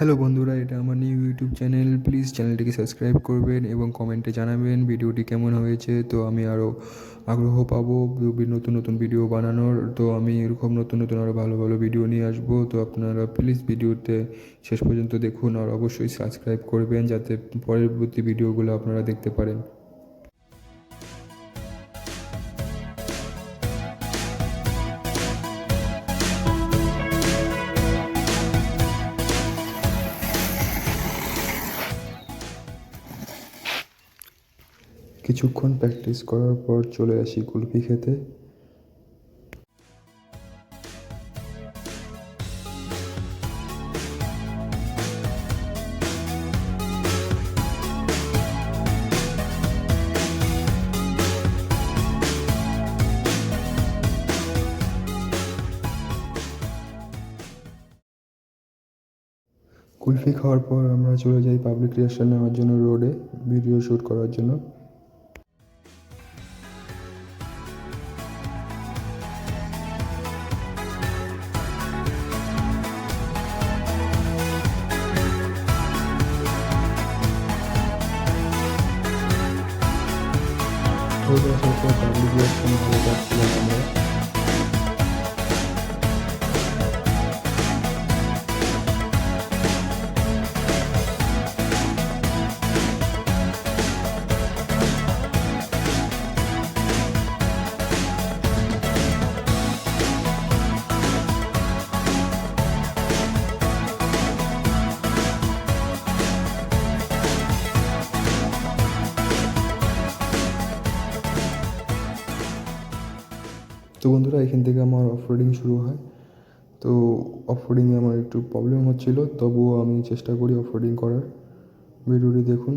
Hello বন্ধুরা, এটা আমার নিউ ইউটিউব চ্যানেল প্লিজ চ্যানেলটিকে সাবস্ক্রাইব করবেন এবং কমেন্টে জানাবেন ভিডিওটি কেমন হয়েছে। তো আমি আরও আগ্রহ পাবো নতুন নতুন ভিডিও বানানোর। তো আমি এরকম নতুন নতুন আরও ভালো ভালো ভিডিও নিয়ে আসব। তো আপনারা প্লিজ ভিডিওতে শেষ পর্যন্ত দেখুন আর অবশ্যই সাবস্ক্রাইব করবেন যাতে পরবর্তী ভিডিওগুলো আপনারা দেখতে পারেন। কিছুক্ষণ প্র্যাকটিস করার পর চলে আসি কুলফি খেতে। কুলফি খাওয়ার পর আমরা চলে যাই পাবলিক রিয়াকশন নেওয়ার জন্য রোডে ভিডিও শ্যুট করার জন্য। রোডে আসার পর পাবলিক রিয়াকশন ভালো পাচ্ছিলাম আমরা তো বন্ধুরা, এখান থেকে আমার অফরোডিং শুরু হয়। তো অফরোডিংয়ে আমার একটু প্রবলেম হচ্ছিল, তবুও আমি চেষ্টা করি অফরোডিং করার। ভিডিওটি দেখুন।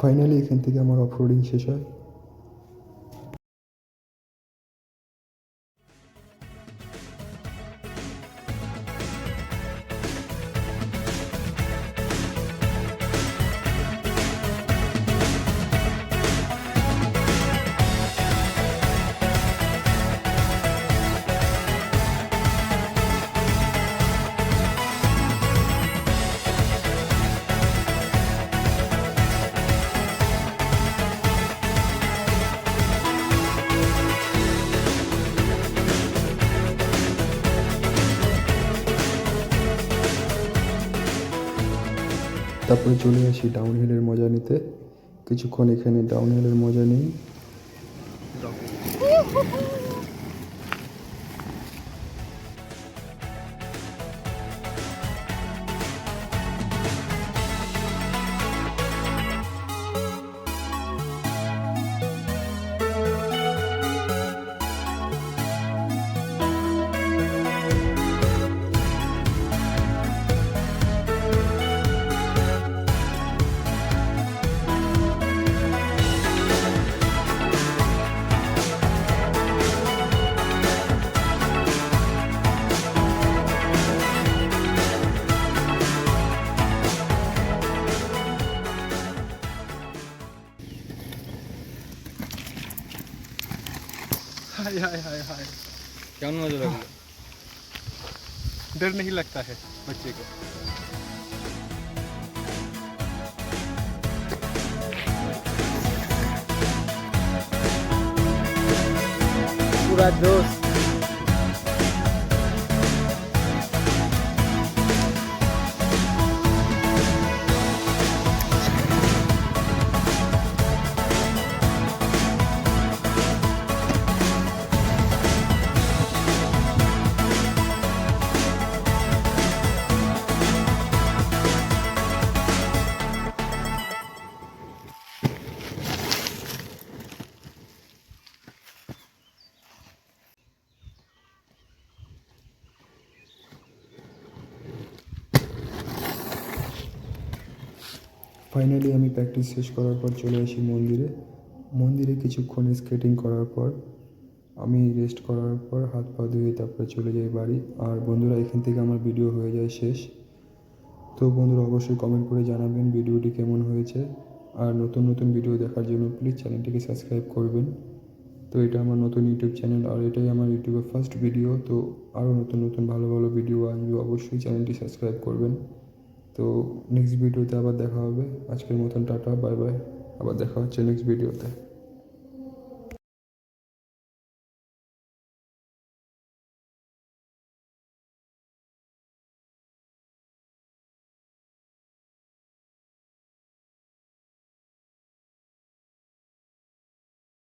ফাইনালি এখান থেকে আমার অফরোডিং শেষ হয়। তারপরে চলে আসি ডাউনহিলের মজা নিতে। কিছুক্ষণ এখানে ডাউন হিলের মজা নিই। हाय हाय हाय हाय। क्या मज़ा डर नहीं लगता है बच्चे को। पूरा दोस्त ফাইনালি আমি প্র্যাকটিস শেষ করার পর চলে আসি মন্দিরে। মন্দিরে কিছুক্ষণ স্কেটিং করার পর, আমি রেস্ট করার পর হাত পা ধুয়ে তারপরে চলে যাই বাড়ি। আর বন্ধুরা, এখান থেকে আমার ভিডিও হয়ে যায় শেষ। তো বন্ধুরা, অবশ্যই কমেন্ট করে জানাবেন ভিডিওটি কেমন হয়েছে। আর নতুন নতুন ভিডিও দেখার জন্য প্লিজ চ্যানেলটিকে সাবস্ক্রাইব করবেন। তো এটা আমার নতুন ইউটিউব চ্যানেল আর এটাই আমার ইউটিউবের ফার্স্ট ভিডিও তো আরও নতুন নতুন ভালো ভালো ভিডিও আসবে, অবশ্যই চ্যানেলটি সাবস্ক্রাইব করবেন। তো নেক্সট ভিডিওতে আবার দেখা হবে আজকের মতন টাটা বাই বাই আবার দেখা হচ্ছে নেক্সট ভিডিওতে